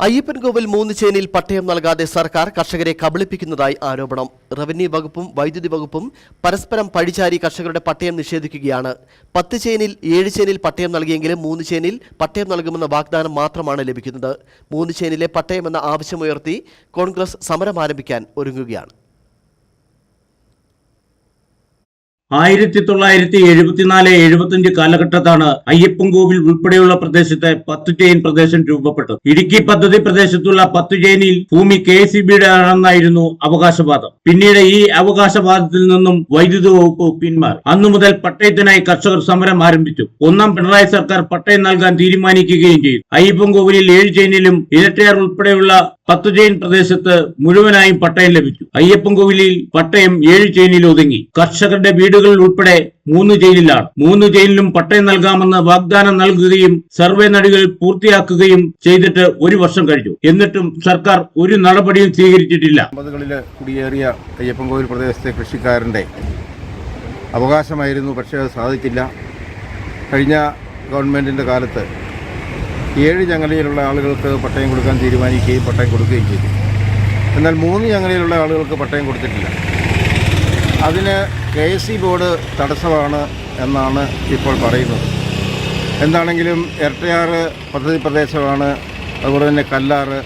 അയ്യപ്പൻകോവിൽ മൂന്ന് ചേനയിൽ പട്ടയം നൽകാതെ സർക്കാർ കർഷകരെ കബളിപ്പിക്കുന്നതായി ആരോപണം. റവന്യൂ വകുപ്പും വൈദ്യുതി വകുപ്പും പരസ്പരം പഴിചാരി കർഷകരുടെ പട്ടയം നിഷേധിക്കുകയാണ്. പത്ത് ചേനിൽ ഏഴ് ചേനിൽ പട്ടയം നൽകിയെങ്കിലും മൂന്ന് ചേനിൽ പട്ടയം നൽകുമെന്ന വാഗ്ദാനം മാത്രമാണ് ലഭിക്കുന്നത്. മൂന്ന് ചേനിലെ പട്ടയമെന്ന ആവശ്യമുയർത്തി കോൺഗ്രസ് സമരം ആരംഭിക്കാൻ ഒരുങ്ങുകയാണ്. ആയിരത്തി തൊള്ളായിരത്തി എഴുപത്തിനാല് എഴുപത്തിയഞ്ച് കാലഘട്ടത്താണ് അയ്യപ്പൻകോവിൽ ഉൾപ്പെടെയുള്ള പ്രദേശത്തെ പത്തു ചെയിൻ പ്രദേശം രൂപപ്പെട്ടത്. ഇടുക്കി പദ്ധതി പ്രദേശത്തുള്ള പത്തു ചെയിനിൽ ഭൂമി കെ സി ബിയുടെ ആണെന്നായിരുന്നു അവകാശവാദം. പിന്നീട് ഈ അവകാശവാദത്തിൽ നിന്നും വൈദ്യുതി വകുപ്പ് പിന്മാറി. അന്നു മുതൽ പട്ടയത്തിനായി കർഷകർ സമരം ആരംഭിച്ചു. ഒന്നാം പിണറായി സർക്കാർ പട്ടയം നൽകാൻ തീരുമാനിക്കുകയും ചെയ്തു. അയ്യപ്പൻകോവിലിൽ ഏഴ് ചെയിനിലും ഇരട്ടയാർ ഉൾപ്പെടെയുള്ള പത്തു ചെയിൻ പ്രദേശത്ത് മുഴുവനായും പട്ടയം ലഭിച്ചു. അയ്യപ്പൻകോവിലിൽ പട്ടയം ഏഴ് ചെയിനിൽ ഒതുങ്ങി. കർഷകരുടെ വീടുകളിൽ ഉൾപ്പെടെ മൂന്ന് ജയിലിലാണ്. മൂന്ന് ജയിലിലും പട്ടയം നൽകാമെന്ന് വാഗ്ദാനം നൽകുകയും സർവേ നടികൾ പൂർത്തിയാക്കുകയും ചെയ്തിട്ട് ഒരു വർഷം കഴിഞ്ഞു. എന്നിട്ടും സർക്കാർ ഒരു നടപടിയും സ്വീകരിച്ചിട്ടില്ല. അമ്പതുകളിൽ കുടിയേറിയ അയ്യപ്പൻകോവിൽ പ്രദേശത്തെ കൃഷിക്കാരന്റെ അവകാശമായിരുന്നു പക്ഷേ അത് സാധിച്ചില്ല. കഴിഞ്ഞ ഗവൺമെന്റിന്റെ കാലത്ത് ഏഴ് ചങ്ങലയിലുള്ള ആളുകൾക്ക് പട്ടയം കൊടുക്കാൻ തീരുമാനിക്കുകയും പട്ടയം കൊടുക്കുകയും ചെയ്തു. എന്നാൽ മൂന്ന് ചങ്ങലയിലുള്ള ആളുകൾക്ക് പട്ടയം കൊടുത്തിട്ടില്ല. അതിന് കെ എസ് സി ബോർഡ് തടസ്സമാണ് എന്നാണ് ഇപ്പോൾ പറയുന്നത്. എന്താണെങ്കിലും ഇരട്ടയാറ് പദ്ധതി പ്രദേശമാണ് അതുപോലെ തന്നെ കല്ലാറ്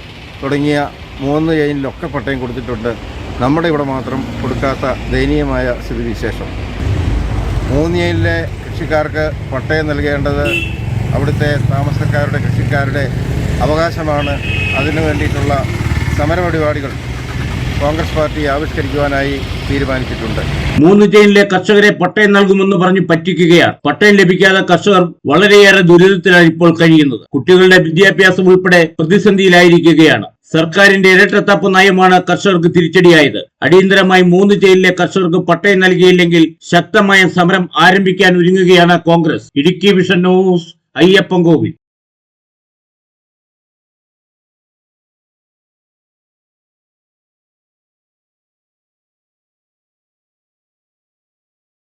തുടങ്ങിയ മൂന്ന് ലൈനിലൊക്കെ പട്ടയം കൊടുത്തിട്ടുണ്ട്. നമ്മുടെ ഇവിടെ മാത്രം കൊടുക്കാത്ത ദയനീയമായ സ്ഥിതിവിശേഷം. മൂന്ന് ലൈനിലെ കൃഷിക്കാർക്ക് പട്ടയം നൽകേണ്ടത് അവിടുത്തെ താമസക്കാരുടെ കൃഷിക്കാരുടെ അവകാശമാണ്. അതിനു വേണ്ടിയിട്ടുള്ള സമരപരിപാടികൾ കോൺഗ്രസ് പാർട്ടി ആവിഷ്കരിക്കുവാനായി തീരുമാനിച്ചിട്ടുണ്ട്. മൂന്ന് ചെയിനിലെ കർഷകരെ പട്ടയം നൽകുമെന്ന് പറഞ്ഞ് പറ്റിക്കുകയാണ്. പട്ടയം ലഭിക്കാതെ കർഷകർ വളരെയേറെ ദുരിതത്തിലാണ് ഇപ്പോൾ കഴിയുന്നത്. കുട്ടികളുടെ വിദ്യാഭ്യാസം ഉൾപ്പെടെ പ്രതിസന്ധിയിലായിരിക്കുകയാണ്. സർക്കാരിന്റെ ഇരട്ടത്താപ്പ് നയമാണ് കർഷകർക്ക് തിരിച്ചടിയായത്. അടിയന്തരമായി മൂന്ന് ജയിലിലെ കർഷകർക്ക് പട്ടയം നൽകിയില്ലെങ്കിൽ ശക്തമായ സമരം ആരംഭിക്കാൻ ഒരുങ്ങുകയാണ് Congress. Idukki vision news Ayyappankovil